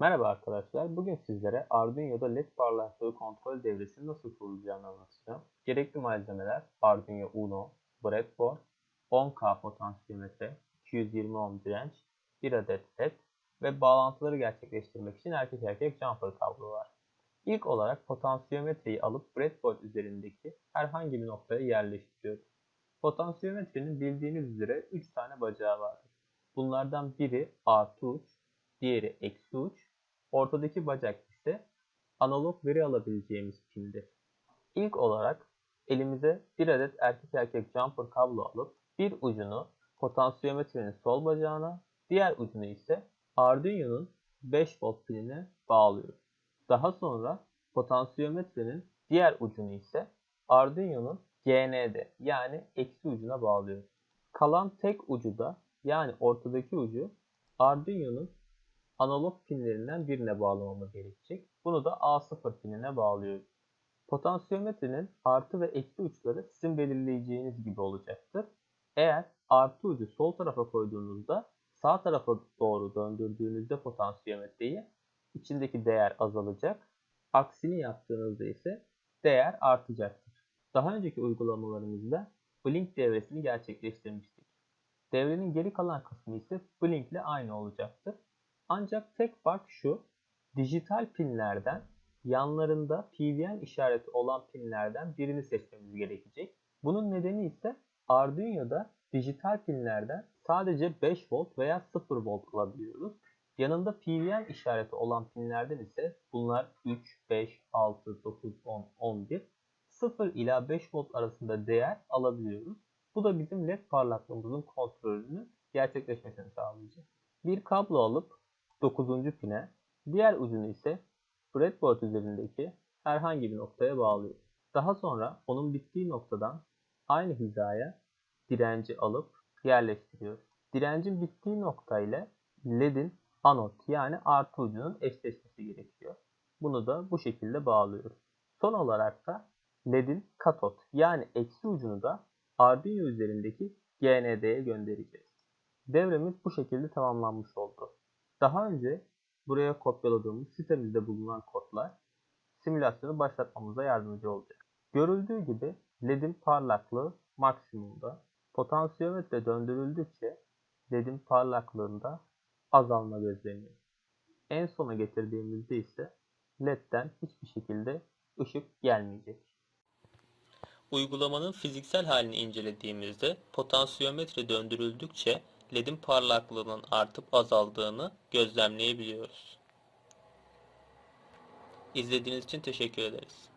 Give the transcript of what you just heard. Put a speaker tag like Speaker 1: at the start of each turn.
Speaker 1: Merhaba arkadaşlar. Bugün sizlere Arduino'da led parlaklığı kontrol devresini nasıl kurulacağını anlatacağım. Gerekli malzemeler Arduino Uno, breadboard, 10K potansiyometre, 220 ohm direnç, 1 adet led ve bağlantıları gerçekleştirmek için erkek erkek jumper kablo var. İlk olarak potansiyometreyi alıp breadboard üzerindeki herhangi bir noktaya yerleştiriyoruz. Potansiyometrenin bildiğiniz üzere 3 tane bacağı vardır. Bunlardan biri artı uç, diğeri eksi uç, ortadaki bacak ise analog veri alabileceğimiz pindir. İlk olarak elimize bir adet erkek erkek jumper kablo alıp bir ucunu potansiyometrenin sol bacağına, diğer ucunu ise Arduino'nun 5 volt piline bağlıyoruz. Daha sonra potansiyometrenin diğer ucunu ise Arduino'nun GND yani eksi ucuna bağlıyoruz. Kalan tek ucu da yani ortadaki ucu Arduino'nun analog pinlerinden birine bağlamamız gerekecek. Bunu da A0 pinine bağlıyoruz. Potansiyometrenin artı ve eksi uçları sizin belirleyeceğiniz gibi olacaktır. Eğer artı ucu sol tarafa koyduğunuzda sağ tarafa doğru döndürdüğünüzde potansiyometreyi içindeki değer azalacak. Aksini yaptığınızda ise değer artacaktır. Daha önceki uygulamalarımızda blink devresini gerçekleştirmiştik. Devrenin geri kalan kısmı ise blink ile aynı olacaktır. Ancak tek fark şu, dijital pinlerden yanlarında PWM işareti olan pinlerden birini seçmemiz gerekecek. Bunun nedeni ise Arduino'da dijital pinlerden sadece 5 volt veya 0 volt alabiliyoruz. Yanında PWM işareti olan pinlerden ise bunlar 3, 5, 6, 9, 10, 11, 0 ila 5 volt arasında değer alabiliyoruz. Bu da bizim led parlaklığımızın kontrolünü gerçekleşmesini sağlayacak. Bir kablo alıp 9. pine, diğer ucunu ise breadboard üzerindeki herhangi bir noktaya bağlıyoruz. Daha sonra onun bittiği noktadan aynı hizaya direnci alıp yerleştiriyoruz. Direncin bittiği nokta ile ledin anot yani artı ucunun eşleşmesi gerekiyor. Bunu da bu şekilde bağlıyoruz. Son olarak da ledin katot yani eksi ucunu da Arduino üzerindeki GND'ye göndereceğiz. Devremiz bu şekilde tamamlanmış oldu. Daha önce buraya kopyaladığımız sitemizde bulunan kodlar simülasyonu başlatmamıza yardımcı olacak. Görüldüğü gibi LED'in parlaklığı maksimumda. Potansiyometre döndürüldükçe LED'in parlaklığında azalma gözleniyor. En sona getirdiğimizde ise LED'den hiçbir şekilde ışık gelmeyecek.
Speaker 2: Uygulamanın fiziksel halini incelediğimizde potansiyometre döndürüldükçe ledin parlaklığının artıp azaldığını gözlemleyebiliyoruz. İzlediğiniz için teşekkür ederiz.